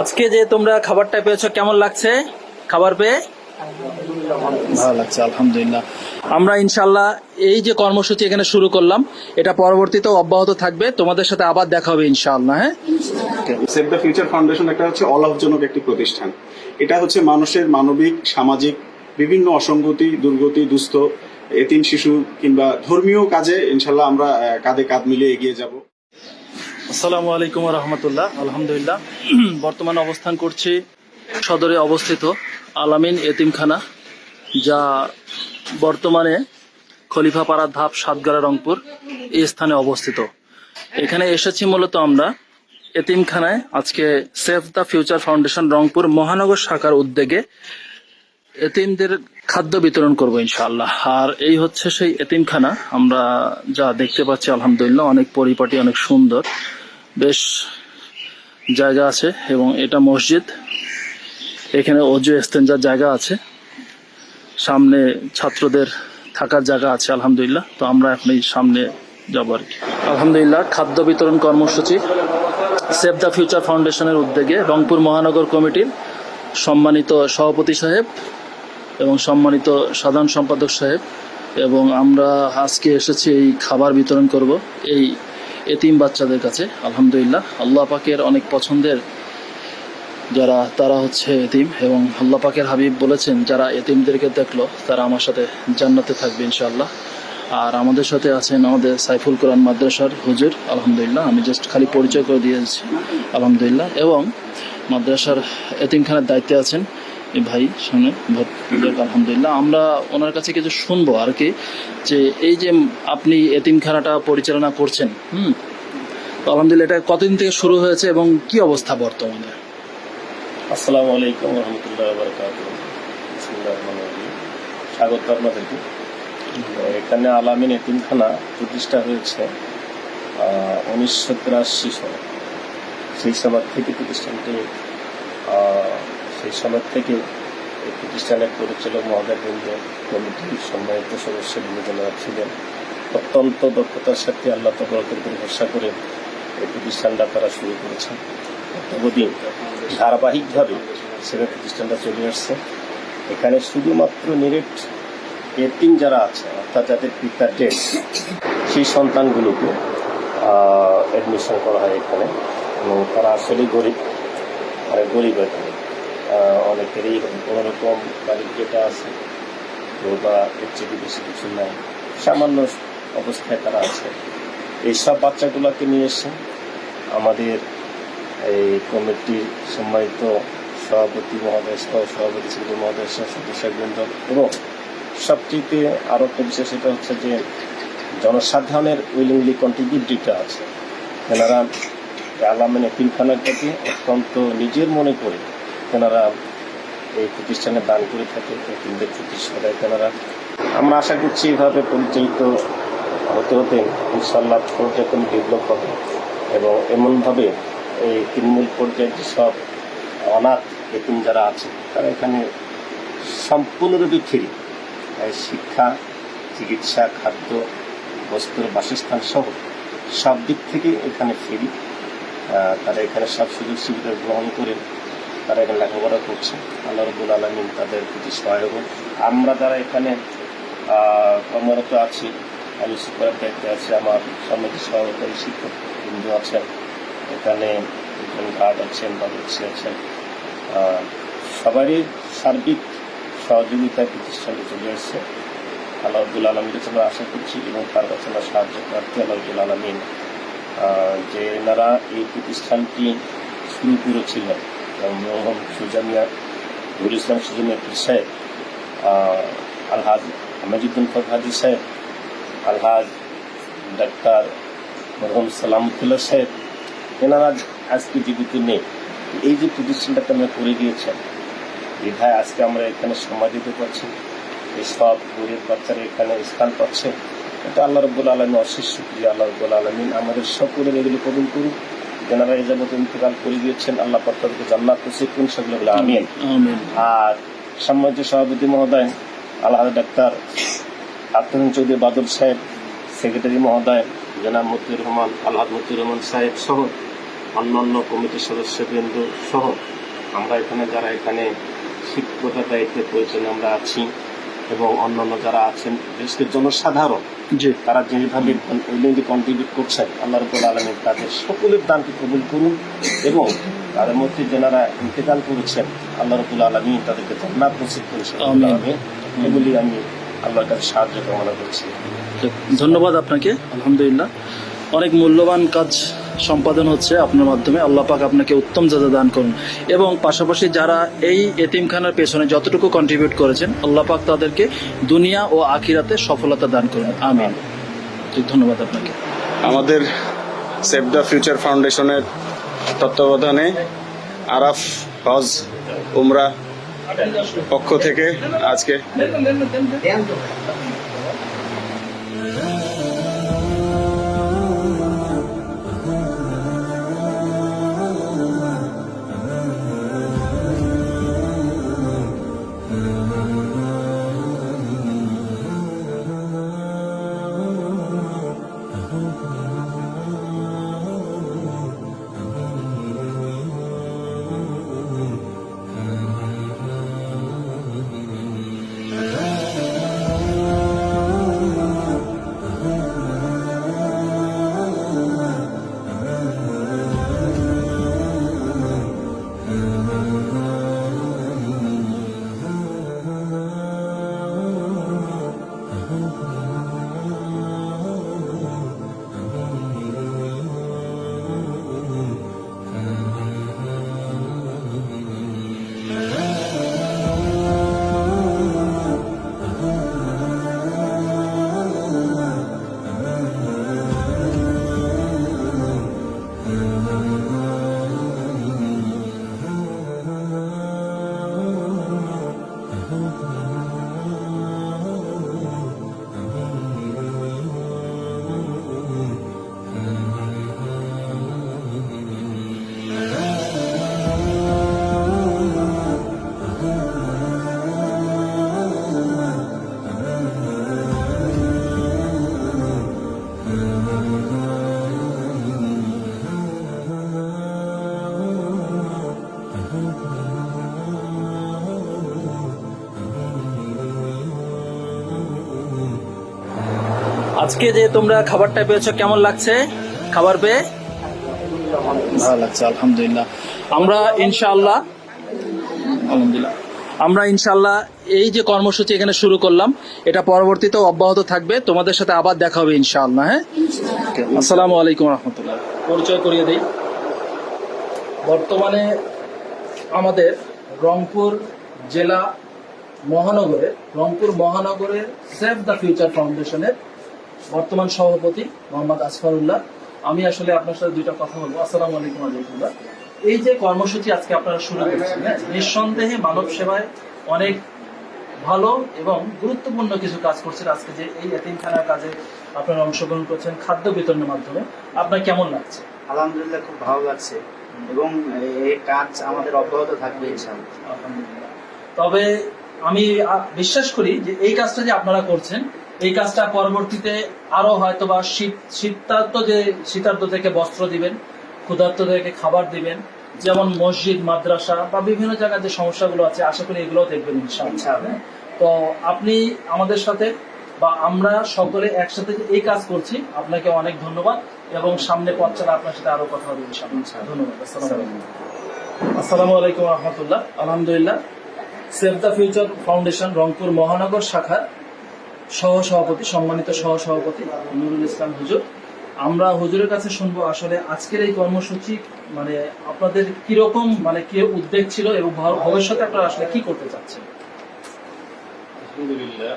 আজকে যে তোমরা খাবারটা পেয়েছ কেমন লাগছে খাবার পেয়ে? ভালো লাগছে আলহামদুলিল্লাহ। আমরা ইনশাল্লাহ এই যে কর্মসূচি এখানে শুরু করলাম এটা পরবর্তীতেও অব্যাহত থাকবে। তোমাদের সাথে আবার দেখা হবে ইনশাআল্লাহ হ্যাঁ? সেভ দ্য ফিউচার ফাউন্ডেশন একটা হচ্ছে অলাভজনক একটি প্রতিষ্ঠান। এটা হচ্ছে মানুষের মানবিক সামাজিক বিভিন্ন অসঙ্গতি দুর্গতি দুস্থ এতিম শিশু কিংবা ধর্মীয় কাজে ইনশাল্লাহ আমরা কাঁধে কাঁধ মিলিয়ে এগিয়ে যাব। আসসালামু আলাইকুম রহমতুল্লাহ। আলহামদুলিল্লাহ। বর্তমানে অবস্থান করছি সদরে অবস্থিত আলামিন এতিমখানা, যা বর্তমানে খলিফাপাড়া ধাপ সাতগাড়া রংপুর এই স্থানে অবস্থিত। এখানে এসেছি মূলত আমরা এতিমখানায় আজকে save the future foundation Rangpur মহানগর শাখার উদ্যোগে এতিমদের খাদ্য বিতরণ করব ইনশাআল্লাহ। আর এই হচ্ছে সেই এতিমখানা। আমরা যা দেখতে পাচ্ছি, আলহামদুলিল্লাহ, অনেক পরিপাটি, অনেক সুন্দর। বেশ জায়গা আছে এবং এটা মসজিদ। এখানে অজু এস্তেঞ্জার জায়গা আছে। সামনে ছাত্রদের থাকার জায়গা আছে, আলহামদুলিল্লাহ। তো আমরা এখন এই সামনে যাব আর কি। আলহামদুলিল্লাহ, খাদ্য বিতরণ কর্মসূচি সেভ দ্য ফিউচার ফাউন্ডেশনের উদ্যোগে রংপুর মহানগর কমিটির সম্মানিত সভাপতি সাহেব এবং সম্মানিত সাধারণ সম্পাদক সাহেব এবং আমরা আজকে এসেছি এই খাবার বিতরণ করব। এই এতিম বাচ্চাদের কাছে, আলহামদুলিল্লাহ। আল্লাহ পাকের অনেক পছন্দের যারা, তারা হচ্ছে এতিম এবং আল্লাহ পাকের হাবিব বলেছেন, যারা এতিমদেরকে দেখল, তারা আমার সাথে জান্নাতে থাকবে ইনশাআল্লাহ। আর আমাদের সাথে আছেন আমাদের সাইফুল কোরআন মাদ্রাসার হুজুর, আলহামদুলিল্লাহ। আমি জাস্ট খালি পরিচয় করে দিয়েছি, আলহামদুলিল্লাহ। এবং মাদ্রাসার এতিমখানার দায়িত্বে আছেন ভাই ভদ্রলোক, আলহামদুলিল্লাহ। আমরা ওনার কাছে কিছু শুনব আর কি যে এই যে আপনি এতিমখানাটা পরিচালনা করছেন হুম? তো আলহামদুলিল্লাহ এটা কতদিন থেকে শুরু হয়েছে এবং কি অবস্থা বর্তমানে? আসসালামু আলাইকুম রহমতুল্লাহ স্বাগত আপনাদেরকে। এখানে আলামিন এতিমখানা প্রতিষ্ঠা হয়েছে উনিশশো তিরাশি সালে সেই সময় থেকে প্রতিষ্ঠানটি সেই সময় থেকে এই প্রতিষ্ঠানের পরিচালক মহোদয়বৃন্দ কমিটির সম্মানিত সদস্য যারা ছিলেন। অত্যন্ত দক্ষতার সাথে আল্লাহ তবরকের উপর ভরসা করে এই প্রতিষ্ঠানটা তারা শুরু করেছেন। ততদিন ধারাবাহিকভাবে সেবা প্রতিষ্ঠানটা চলে আসছে। এখানে শুধুমাত্র নিরেট এতিম যারা আছে, অর্থাৎ যাদের পিতার ডেট, সেই সন্তানগুলোকে অ্যাডমিশন করা হয় এখানে। এবং তারা আসলেই গরিব। মানে গরিব এখানে অনেকেরই কোনোরকম বাড়ির যেটা আছে বা এর চেয়ে বেশি কিছু নাই। সামান্য অবস্থায় তারা আছে। এইসব বাচ্চাগুলোকে নিয়ে এসে আমাদের এই কমিটির সম্মানিত সভাপতি মহোদয় সহ সভাপতি সেক্রেটারি মহোদয় সদস্যবৃন্দ এবং সবচেয়ে আরও একটা বিষয়, সেটা হচ্ছে যে জনসাধারণের উইলিংলি কন্ট্রিবিউট যেটা আছে। তেনারা আলামিন এতিমখানাটাকে অত্যন্ত নিজের মনে করে তেনারা এই প্রতিষ্ঠানে দান করে থাকে এতিমদের প্রতি সদায় তেনারা। আমরা আশা করছি এভাবে পরিচালিত হতে হতে ইনশাল্লাহ পর্যায়ক্রমে ডেভেলপ হবে এবং এমনভাবে এই তৃণমূল পর্যায়ের যেসব অনাথ এতিম যারা আছে, তারা এখানে সম্পূর্ণরূপে ফ্রি। শিক্ষা, চিকিৎসা, খাদ্য, বস্ত্র বাসস্থান সহ সব দিক থেকে এখানে ফ্রি। তারা এখানে সব সুযোগ সুবিধা গ্রহণ করে তারা এখানে লেখাপড়া করছে। আল্লাহ রবুল আলমিন তাদের প্রতি সহায়ক। আমরা যারা এখানে কর্মরত আছি, আমি সুপারের দায়িত্বে আছি, আমার সমিতি সহকারী শিক্ষক বিন্দু আছেন, এখানে একজন গার্ড আছেন বা আছেন সবারই সার্বিক সহযোগিতায় প্রতিষ্ঠানটি চলে এসছে। আল্লাহ আব্দুল আলমীর কাছে আমরা আশা করছি এবং তার কাছে আমরা সাহায্য প্রার্থী আল্লাহ আব্দুল আলমিন যে এনারা এই প্রতিষ্ঠানটি শুরু করেছিলেন। মোহাম্মদ সুজামিয়া নুরুল ইসলাম সুজামিয়া পীর সাহেব আলহাজ আহমেদুদ্দিন ফরহাদি সাহেব আলহাজ ডাক্তার মরহম সালামতুল্লাহ সাহেব এনারা আজকে জীবিত নেই। এই যে প্রতিষ্ঠানটাকে আমরা করে দিয়েছেন, বিধায় আজকে আমরা এখানে সময় দিতে পারছি সব গরিব বাচ্চারা এখানে স্থান পাচ্ছে। এটা আল্লাহ রব্বুল আলমী অশেষ শুক্রিয়া, আল্লাহ রব্বুল আলমিন আমাদের সকলের এগুলো কবুল করুন যেনারা এই যাবত ইন্তকাল করে গিয়েছেন আল্লাহ পাক জান্নাত নসিব করুন সেগুলো বলে আমিন। আর সম্মানিত সভাপতি মহোদয় আল্লাহ ডাক্তার আফতান চৌধুরী বাদল সাহেব সেক্রেটারি মহোদয় জনাব মতিউর রহমান আল্লাহ মতিউর রহমান সাহেব সহ অন্যান্য কমিটির সদস্যবৃন্দ সহ আমরা এখানে যারা এখানে শিক্ষকতার দায়িত্বে প্রয়োজনে আমরা আছি এবং অন্যান্য যারা আছেন দেশের জনসাধারণ জি। তারা যেভাবে কন্ট্রিবিউট করছেন আল্লাহ রবুল আলমের তাদের সকলের দানকে কবুল করুন এবং তাদের মধ্যে যেনারা ইন্তেকাল করেছেন আল্লাহ রবুল আলমী তাদেরকে জান্নাত নসিব করেছেন। এগুলি আমি আল্লাহর কাছে সাহায্য কামনা করছি। ধন্যবাদ আপনাকে আলহামদুলিল্লাহ। অনেক মূল্যবান কাজ সম্পাদন হচ্ছে আপনার মাধ্যমে, আল্লাহ পাক আপনাকে উত্তম যাজা দান করুন। এবং পাশাপাশি যারা এই এতিমখানার পেছনে যতটুকু কন্ট্রিবিউট করেছেন, আল্লাহ পাক তাদেরকে দুনিয়া ও আখিরাতে সফলতা দান করুন। আমিন। ধন্যবাদ আপনাকে। আমাদের সেভ দ্য ফিউচার ফাউন্ডেশনের তত্ত্বাবধানে আরাফ হজ উমরা পক্ষ থেকে আজকে আজকে যে তোমরা খাবারটা পেয়েছ কেমন লাগছে খাবার পেয়ে? ভালো লাগছে আলহামদুলিল্লাহ। আমরা ইনশাআল্লাহ আলহামদুলিল্লাহ। আমরা ইনশাআল্লাহ এই যে কর্মসূচি এখানে শুরু করলাম এটা পরবর্তীতেও অব্যাহত থাকবে। তোমাদের সাথে আবার দেখা হবে ইনশাআল্লাহ হ্যাঁ? আসসালামু আলাইকুম রহমতুল্লাহ। পরিচয় করিয়ে দিই। বর্তমানে আমাদের রংপুর জেলা মহানগরের রংপুর মহানগরের সেভ দ্য ফিউচার ফাউন্ডেশনের বর্তমান সভাপতি মোহাম্মদ আসফারুল্লাহ। আমি আসলে আপনার সাথে দুইটা কথা বলব। আসসালামু আলাইকুম আলাইকুল্লাহ এই যে কর্মসূচি আজকে আপনারা শুরু করছেন হ্যাঁ, নিঃসন্দেহে মানব সেবায় অনেক ভালো এবং গুরুত্বপূর্ণ কিছু কাজ করছেন আজকে যে এই এতিমখানার কাজে আপনারা অংশগ্রহণ করছেন খাদ্য বিতরণের মাধ্যমে। আপনার কেমন লাগছে? আলহামদুলিল্লাহ খুব ভালো লাগছে এবং এই কাজ আমাদের অব্যাহত থাকবে ইনশাআল্লাহ। আলহামদুলিল্লাহ। তবে আমি বিশ্বাস করি যে এই কাজটা যে আপনারা করছেন এই কাজটা পরবর্তীতে আরও হয়তো বা শীত শীতার্থ যে শীতার্থ থেকে বস্ত্র দিবেন ক্ষুধার্তদেরকে খাবার দিবেন যেমন মসজিদ মাদ্রাসা বা বিভিন্ন জায়গায় যে সমস্যাগুলো আছে আশা করি এগুলো দেখবেন ইনশাআল্লাহ। তো আপনি আমাদের সাথে বা আমরা সকলে একসাথে এই কাজ করছি। আপনাকে অনেক ধন্যবাদ এবং সামনে পথ চলা আপনার সাথে আরও কথা হবে। ধন্যবাদ। আসসালামু আলাইকুম। আসসালামু আলাইকুম রহমতুল্লাহ। আলহামদুলিল্লাহ। Save the future foundation Rangpur মহানগর শাখার সহ সভাপতি সম্মানিত সহ সভাপতি নুরুল ইসলাম হুজুর। আমরা হুজুরের কাছে শুনব আসলে আজকের এই কর্মসূচি মানে আপনাদের কীরকম মানে কি উদ্বেগ ছিল এবং ভবিষ্যতে আপনারা আসলে কি করতে চাচ্ছেন? আলহামদুলিল্লাহ।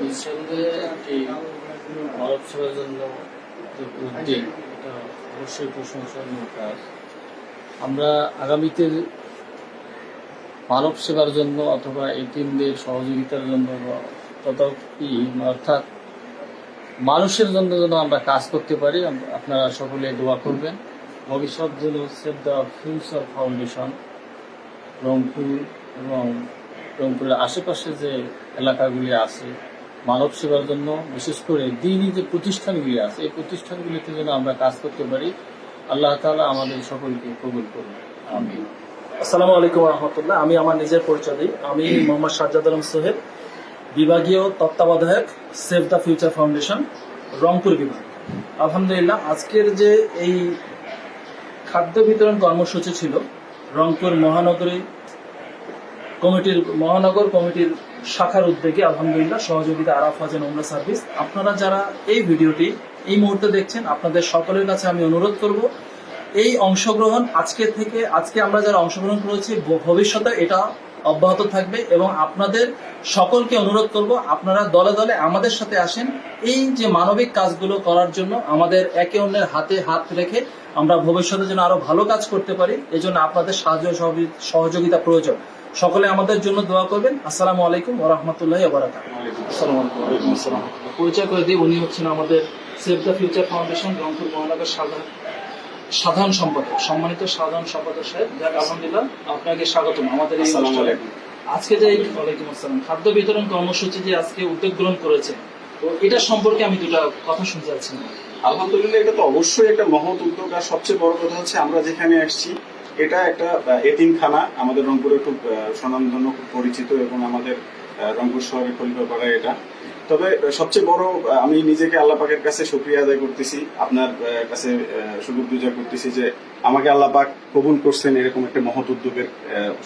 নিঃসন্দেহে মানব সেবার জন্য উদ্যোগ এটা অবশ্যই প্রশংসনীয় কাজ। আমরা আগামীতে মানব সেবার জন্য অথবা এটিমদের সহযোগিতার জন্য তথাপি অর্থাৎ মানুষের জন্য যেন আমরা কাজ করতে পারি আপনারা সকলে দোয়া করবেন। ভবিষ্যৎ যেন save the future foundation Rangpur এবং রংপুরের আশেপাশে যে এলাকাগুলি আছে মানব সেবার জন্য, বিশেষ করে দিনই যে প্রতিষ্ঠানগুলি আছে, এই প্রতিষ্ঠানগুলিতে যেন আমরা কাজ করতে পারি, আল্লাহ তাআলা আমাদের সকলকে কবুল করুন। আমি আসসালামু আলাইকুম রহমতুল্লাহ। আমি আমার নিজের পরিচয় দিই। আমি মোহাম্মদ সাজ্জাদ আলম সোহেব বিভাগীয় তত্ত্বাবধায়ক save the future foundation Rangpur বিভাগ। আলহামদুলিল্লাহ, আজকের যে এই খাদ্য বিতরণ কর্মসূচি ছিল, রংপুর মহানগরী কমিটির, মহানগর কমিটির শাখার উদ্যোগে আলহামদুলিল্লাহ সহযোগিতা, আরাফ হাজান উমরা সার্ভিস, আপনারা যারা এই ভিডিওটি এই মুহূর্তে দেখছেন, আপনাদের সকলের কাছে আমি অনুরোধ করব, এই অংশগ্রহণ আজকে থেকে, আজকে আমরা যারা অংশগ্রহণ করেছি, ভবিষ্যতে এটা অব্যাহত থাকবে এবং আপনাদের সকলকে অনুরোধ করব, আপনারা দলে দলে আমাদের সাথে আসেন। এই যে মানবিক কাজগুলো করার জন্য আমাদের একে অন্যের হাতে হাত রেখে আমরা ভবিষ্যতে যেন আরও ভালো কাজ করতে পারি, এজন্য আপনাদের সাহায্য সহযোগিতা প্রয়োজন। সকলে আমাদের জন্য দোয়া করবেন। আসসালামু আলাইকুম ওয়া রাহমাতুল্লাহি ওয়া বারাকাতুহু। আসসালামু আলাইকুম ওয়া আলাইকুম আসসালাম পরিচয় করে দিই, উনি হচ্ছেন আমাদের save the future foundation Rangpur মহানগর সাধারণ সাধারণ সম্পাদক সম্মানিত সাধারণ সম্পাদক সাহেব যাক আলহামদুলিল্লাহ আপনাকে স্বাগতম আমাদের এই অনুষ্ঠানে। আজকে যে ওয়ালাইকুম আসসালাম। খাদ্য বিতরণ কর্মসূচি যে আজকে উদ্যোগ গ্রহণ করেছে তো এটা সম্পর্কে আমি দুটা কথা শুনতে চাচ্ছি আলহামদুলিল্লাহ এটা তো অবশ্যই একটা মহৎ উদ্যোগ। আর সবচেয়ে বড় কথা হচ্ছে আমরা যেখানে আসছি এটা একটা এতিমখানা। আমাদের রংপুরে খুব স্বনামধন্য, খুব পরিচিত এবং আমাদের রংপুর শহরের খলিফাপাড়া এটা। তবে সবচেয়ে বড় আমি নিজেকে আল্লাহ পাকের কাছে শুক্রিয়া আদায় করতেছি, আপনার কাছে সুযোগ দুজা করতেছি যে আমাকে আল্লাহ পাক কবুল করছেন এরকম একটা মহৎ উদ্যোগের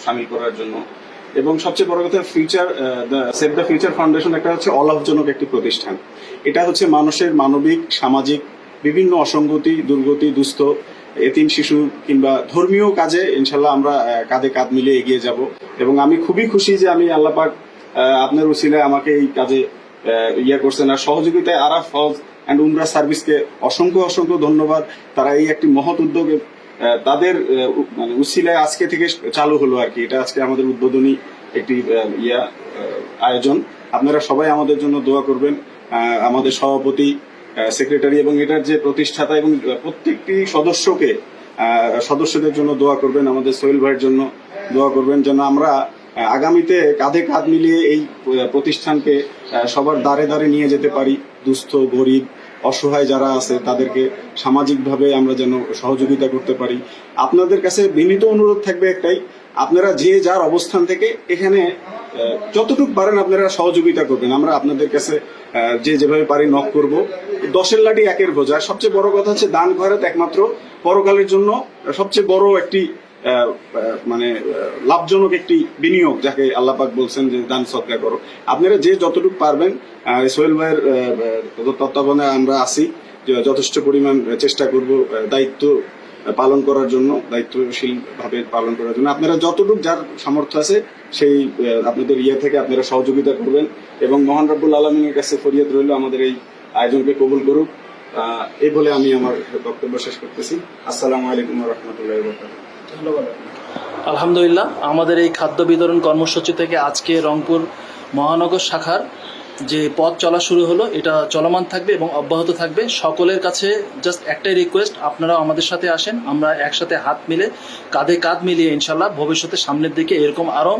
সামিল করার জন্য। এবং সবচেয়ে বড় কথা future save the future foundation একটা হচ্ছে অলাভজনক একটি প্রতিষ্ঠান। এটা হচ্ছে মানুষের মানবিক, সামাজিক, বিভিন্ন অসঙ্গতি, দুর্গতি, দুস্থ এতিম শিশু কিংবা ধর্মীয় কাজে ইনশাল্লাহ আমরা কাঁধে কাঁধ মিলিয়ে এগিয়ে যাব। এবং আমি খুবই খুশি যে আমি আল্লাহ পাক আহ, আপনার উসিলায় আমাকে এই কাজে ইয়ে করছেন। আর সহযোগিতায় আরাফ হজ অ্যান্ড উমরা সার্ভিসকে অসংখ্য অসংখ্য ধন্যবাদ। তারা এই একটি মহৎ উদ্যোগে তাদের মানে উসিলায় আজকে থেকে চালু হলো আর কি। এটা আজকে আমাদের উদ্বোধনী একটি ইয়া আয়োজন। আপনারা সবাই আমাদের জন্য দোয়া করবেন। আমাদের সভাপতি সেক্রেটারি এবং এটার যে প্রতিষ্ঠাতা এবং প্রত্যেকটি সদস্যকে সদস্যদের জন্য দোয়া করবেন, আমাদের সোহেল ভাইয়ের জন্য দোয়া করবেন, যেন আমরা আগামীতে কাঁধে কাঁধ মিলিয়ে এই প্রতিষ্ঠানকে সবার দ্বারে দ্বারে নিয়ে যেতে পারি, দুস্থ, গরিব, অসহায় যারা আছে, তাদেরকে সামাজিকভাবে আমরা যেন সহযোগিতা করতে পারি। আপনাদের কাছে বিনীত অনুরোধ থাকবে একটাই আপনারা যে যার অবস্থান থেকে এখানে যতটুকু পারেন আপনারা সহযোগিতা করবেন। আমরা আপনাদের কাছে যে যেভাবে পারি নক করব। দশের লাঠি একের বোঝা। সবচেয়ে বড় কথা হচ্ছে দান খয়রাত একমাত্র পরকালের জন্য সবচেয়ে বড় একটি মানে লাভজনক একটি বিনিয়োগ, যাকে আল্লাহ পাক বলছেন যে দান সৎকার করো। আপনারা যে যতটুকু পারবেন সোহেল ভাইয়ের তত্ত্বাবধানে আমরা যে যথেষ্ট পরিমাণ চেষ্টা করব দায়িত্ব পালন করার জন্য দায়িত্বশীল ভাবে পালন করার জন্য। আপনারা যতটুকু যার সামর্থ্য আছে, সেই আপনাদের ইয়ে থেকে আপনারা সহযোগিতা করবেন। এবং মহান রব্বুল আলমিনের কাছে ফরিয়াদ রইল, আমাদের এই আয়োজনকে কবুল করুক। এই বলে আমি আমার বক্তব্য শেষ করতেছি। আসসালামু আলাইকুম রহমতুল্লাহ ধন্যবাদ। আলহামদুলিল্লাহ, আমাদের এই খাদ্য বিতরণ কর্মসূচি থেকে আজকে রংপুর মহানগর শাখার যে পথ চলা শুরু হলো, এটা চলমান থাকবে এবং অব্যাহত থাকবে। সকলের কাছে জাস্ট একটাই রিকোয়েস্ট আপনারাও আমাদের সাথে আসেন, আমরা একসাথে হাত মিলে, কাঁধে কাঁধ মিলিয়ে ইনশাল্লাহ ভবিষ্যতে সামনের দিকে এরকম আরও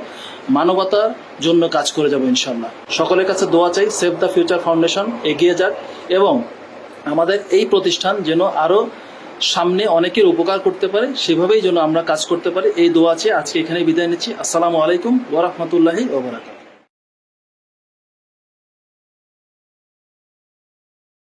মানবতার জন্য কাজ করে যাব ইনশাল্লাহ সকলের কাছে দোয়া চাই সেভ দ্য ফিউচার ফাউন্ডেশন এগিয়ে যাক এবং আমাদের এই প্রতিষ্ঠান যেন আরও সামনে অনেকের উপকার করতে পারে, সেভাবেই যেন আমরা কাজ করতে পারি। এই দোয়া চেয়ে আজকে এখানে বিদায় নিচ্ছি। আসসালামু আলাইকুম ওরহমতুল্লাহি ওবরাকাত